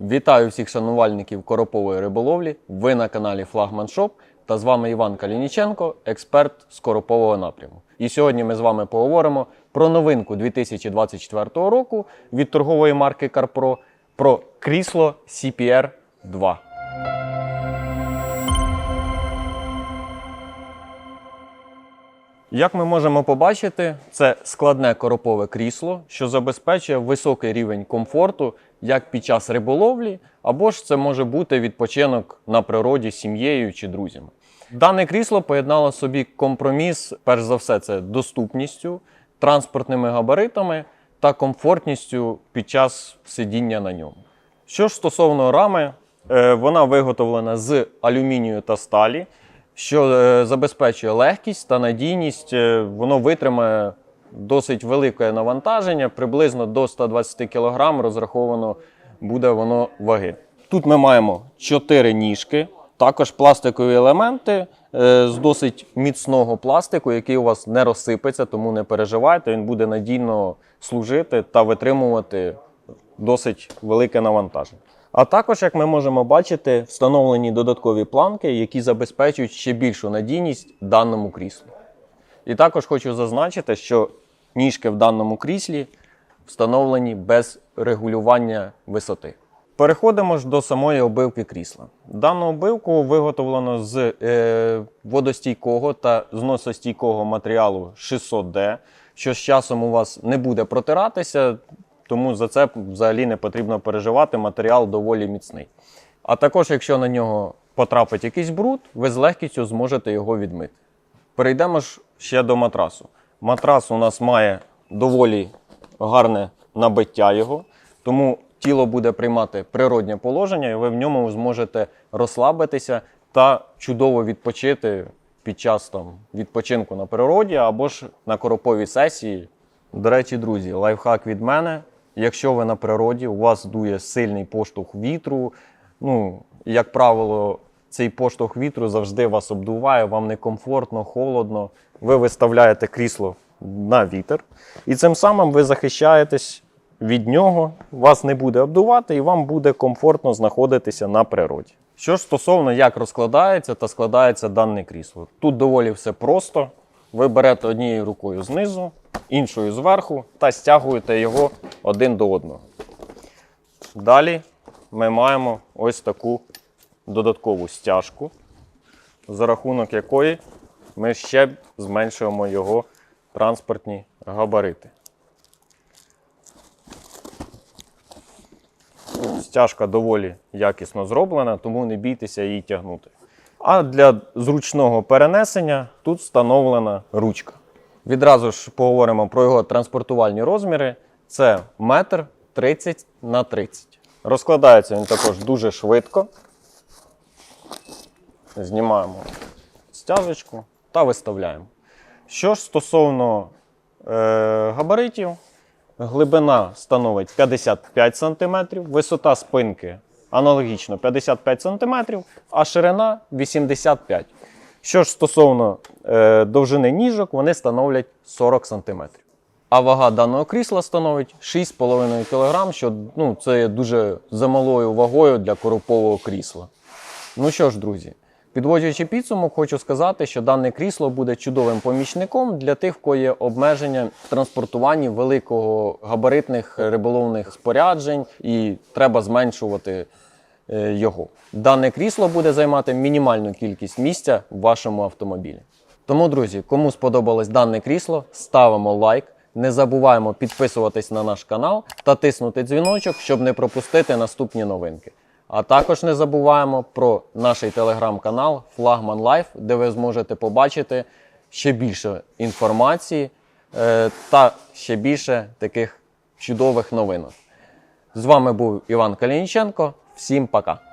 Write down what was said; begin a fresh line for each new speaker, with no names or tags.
Вітаю всіх шанувальників коропової риболовлі. Ви на каналі Флагман Шоп та з вами Іван Калініченко, експерт з коропового напряму. І сьогодні ми з вами поговоримо про новинку 2024 року від торгової марки Карпро про крісло CPR 2. Як ми можемо побачити, це складне коропове крісло, що забезпечує високий рівень комфорту як під час риболовлі, або ж це може бути відпочинок на природі з сім'єю чи друзями. Дане крісло поєднало собі компроміс, перш за все, це доступністю, транспортними габаритами та комфортністю під час сидіння на ньому. Що ж стосовно рами, е, вона виготовлена з алюмінію та сталі, що е, забезпечує легкість та надійність. Е, Воно витримає досить велике навантаження, приблизно до 120 кг розраховано буде воно ваги. Тут ми маємо 4 ніжки, також пластикові елементи е, з досить міцного пластику, який у вас не розсипеться, тому не переживайте, він буде надійно служити та витримувати досить велике навантаження. А також, як ми можемо бачити, встановлені додаткові планки, які забезпечують ще більшу надійність даному кріслу. І також хочу зазначити, що ніжки в даному кріслі встановлені без регулювання висоти. Переходимо ж до самої обивки крісла. Дану обивку виготовлено з е, водостійкого та зносостійкого матеріалу 600D, що з часом у вас не буде протиратися, тому за це взагалі не потрібно переживати. Матеріал доволі міцний. А також, якщо на нього потрапить якийсь бруд, ви з легкістю зможете його відмити. Перейдемо ж ще до матрасу. Матрас у нас має доволі гарне набиття його, тому тіло буде приймати природнє положення, і ви в ньому зможете розслабитися та чудово відпочити під час там, відпочинку на природі або ж на короповій сесії. До речі, друзі, лайфхак від мене. Якщо ви на природі, у вас дує сильний поштовх вітру, ну, як правило, цей поштовх вітру завжди вас обдуває, вам некомфортно, холодно. Ви виставляєте крісло на вітер, і цим самим ви захищаєтесь від нього, вас не буде обдувати, і вам буде комфортно знаходитися на природі. Що ж стосовно як розкладається та складається дане крісло, тут доволі все просто. Ви берете однією рукою знизу, іншою зверху та стягуєте його один до одного. Далі ми маємо ось таку додаткову стяжку, за рахунок якої ми ще зменшуємо його транспортні габарити. Стяжка доволі якісно зроблена, тому не бійтеся її тягнути. А для зручного перенесення тут встановлена ручка. Відразу ж поговоримо про його транспортувальні розміри. Це метр 30 на 30. Розкладається він також дуже швидко. Знімаємо стяжечку та виставляємо. Що ж стосовно е, габаритів, глибина становить 55 см, висота спинки аналогічно 55 см, а ширина 85 Що ж стосовно е, довжини ніжок, вони становлять 40 см. А вага даного крісла становить 6,5 кг, що ну, це є дуже замалою вагою для коропового крісла. Ну що ж, друзі, підводжуючи підсумок, хочу сказати, що дане крісло буде чудовим помічником для тих, в кого є обмеження в транспортуванні великого габаритних риболовних споряджень, і треба зменшувати його. Дане крісло буде займати мінімальну кількість місця в вашому автомобілі. Тому, друзі, кому сподобалось дане крісло, ставимо лайк. Не забуваємо підписуватись на наш канал та тиснути дзвіночок, щоб не пропустити наступні новинки. А також не забуваємо про наш телеграм-канал Flagman Life, де ви зможете побачити ще більше інформації е, та ще більше таких чудових новинок. З вами був Іван Калініченко. Всім пока!